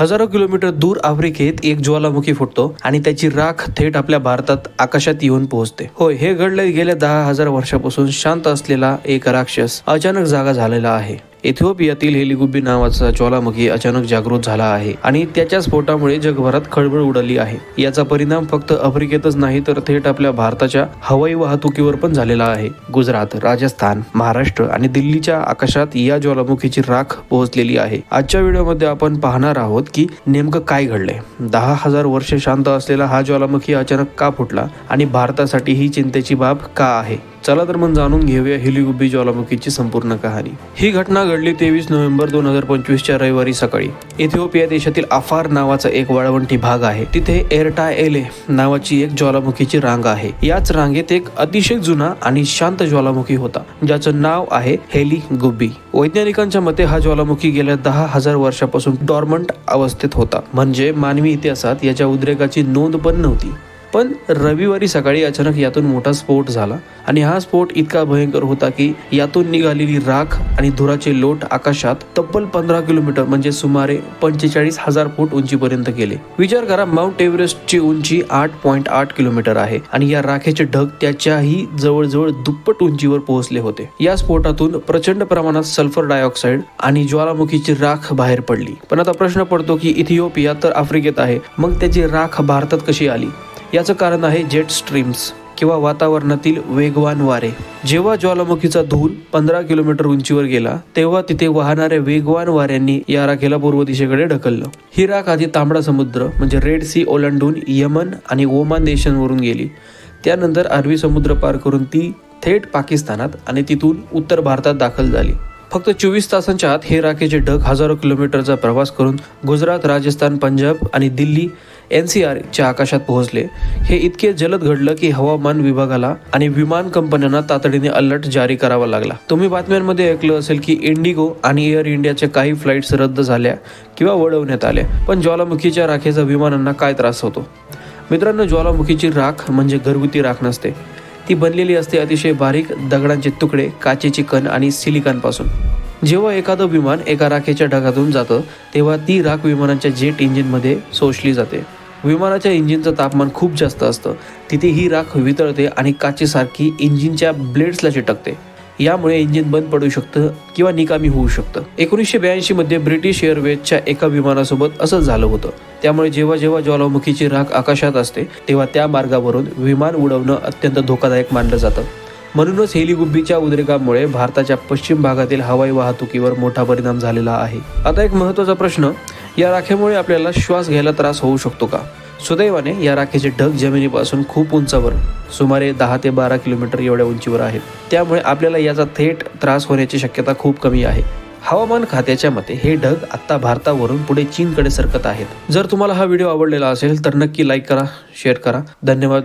हजारो किलोमीटर दूर आफ्रिकेत एक ज्वालामुखी फुटतो आणि त्याची राख थेट आपल्या भारतात आकाशात येऊन पोहोचते. होय हे घडले गेल्या दहा हजार वर्षापासून शांत असलेला एक राक्षस अचानक जागा झालेला आहे. इथिओपियातील हेलिगुब्बी नावाचा ज्वालामुखी अचानक जागृत झाला आहे आणि त्याच्या स्फोटामुळे जगभरात खळबळ उडाली आहे. याचा परिणाम फक्त आफ्रिकेतच नाही तर थेट आपल्या भारताच्या हवाई वाहतुकीवर पण झालेला आहे. गुजरात राजस्थान महाराष्ट्र आणि दिल्लीच्या आकाशात या ज्वालामुखीची राख पोहोचलेली आहे. आजच्या व्हिडिओमध्ये आपण पाहणार आहोत की नेमकं काय घडलंय. दहा हजार वर्ष शांत असलेला हा ज्वालामुखी अचानक का फुटला आणि भारतासाठी ही चिंतेची बाब का आहे? चला तर मग जाणून घेऊया हिलिगुब्बी ज्वालामुखीची संपूर्ण कहाणी. ही घटना घडली तेवीस नोव्हेंबर दोन हजार पंचवीसच्या रविवारी सकाळी. इथिओपिया देशातील अफार नावाचा एक वाळवंटी भाग आहे. तिथे एरटा एले नावाची एक ज्वालामुखीची रांग आहे. याच रांगेत एक अतिशय जुना आणि शांत ज्वालामुखी होता ज्याचं नाव आहे हेली गुब्बी. वैज्ञानिकांच्या मते हा ज्वालामुखी गेल्या दहा हजार वर्षापासून डॉर्मंट अवस्थेत होता. म्हणजे मानवी इतिहासात याच्या उद्रेकाची नोंद पण नव्हती. पण रविवारी सकाळी अचानक यातून मोठा स्फोट झाला आणि हा स्फोट इतका भयंकर होता की यातून निघालेली राख आणि धुराचे लोट आकाशात तब्बल पंधरा किलोमीटर म्हणजे सुमारे पंचेचाळीस हजार फूट उंचीपर्यंत गेले. विचार करा माउंट एव्हरेस्टची उंची आठ पॉईंट आठ किलोमीटर आहे आणि या राखेचे ढग त्याच्याही जवळजवळ दुप्पट उंचीवर पोहोचले होते. या स्फोटातून प्रचंड प्रमाणात सल्फर डायऑक्साईड आणि ज्वालामुखीची राख बाहेर पडली. पण आता प्रश्न पडतो की इथिओपिया तर आफ्रिकेत आहे मग त्याची राख भारतात कशी आली? याचं कारण आहे जेट स्ट्रीम्स किंवा वातावरणातील वेगवान वारे. जेव्हा ज्वालामुखीचा धूल पंधरा किलोमीटर उंचीवर गेला तेव्हा तिथे वाहणाऱ्या वेगवान वाऱ्यांनी या राखेला पूर्व दिशेकडे ढकललं. ही राख आधी तांबडा समुद्र म्हणजे रेड सी ओलांडून यमन आणि ओमान देशांवरून गेली. त्यानंतर अरबी समुद्र पार करून ती थेट पाकिस्तानात आणि तिथून उत्तर भारतात दाखल झाली. फक्त चोवीस तासांच्या आत हे राखेचे ढग हजारो किलोमीटरचा प्रवास करून गुजरात राजस्थान पंजाब आणि दिल्ली एन सी आरच्या आकाशात पोहोचले. हे इतके जलद घडलं की हवामान विभागाला आणि विमान कंपन्यांना तातडीने अलर्ट जारी करावा लागला. तुम्ही बातम्यांमध्ये ऐकलं असेल की इंडिगो आणि एअर इंडियाच्या काही फ्लाईट्स रद्द झाल्या किंवा वळवण्यात आल्या पण ज्वालामुखीच्या राखेचा विमानांना काय त्रास होतो? मित्रांनो ज्वालामुखीची राख म्हणजे घरगुती राख नसते. ती बनलेली असते अतिशय बारीक दगडांचे तुकडे काचेची कण आणि सिलिकॉनपासून. जेव्हा एखादं विमान एका राखेच्या ढगातून जातं तेव्हा ती राख विमानाच्या जेट इंजिनमध्ये शोषली जाते. विमानाच्या इंजिनचं तापमान खूप जास्त असतं. तिथे ही राख वितळते आणि काचेसारखी इंजिनच्या ब्लेड्सला चिटकते. यामुळे इंजिन बंद पडू शकतं किंवा निकामी होऊ शकतं. एकोणीसशे ब्याऐंशी मध्ये ब्रिटिश एअरवेजच्या एका विमानासोबत असंच झालं होतं. त्यामुळे जेव्हा जेव्हा ज्वालामुखीची राख आकाशात असते तेव्हा त्या मार्गावरून विमान उडवणं अत्यंत धोकादायक मानलं जातं. म्हणूनच हेलिगुब्बीच्या उद्रेकामुळे भारताच्या पश्चिम भागातील हवाई वाहतुकीवर मोठा परिणाम झालेला आहे. आता एक महत्त्वाचा प्रश्न या राखेमुळे आपल्याला श्वास घ्यायला त्रास होऊ शकतो का? सुदैवाने या राखेचे ढग जमिनीपासून खूप उंचावर सुमारे दहा ते बारा किलोमीटर एवढ्या उंचीवर आहेत. त्यामुळे आपल्याला याचा थेट त्रास होण्याची शक्यता खूप कमी आहे. हवामान खात्याच्या मते हे ढग आता भारतावरून पुढे चीनकडे सरकत आहेत. जर तुम्हाला हा व्हिडिओ आवडलेला असेल तर नक्की लाईक करा शेअर करा. धन्यवाद.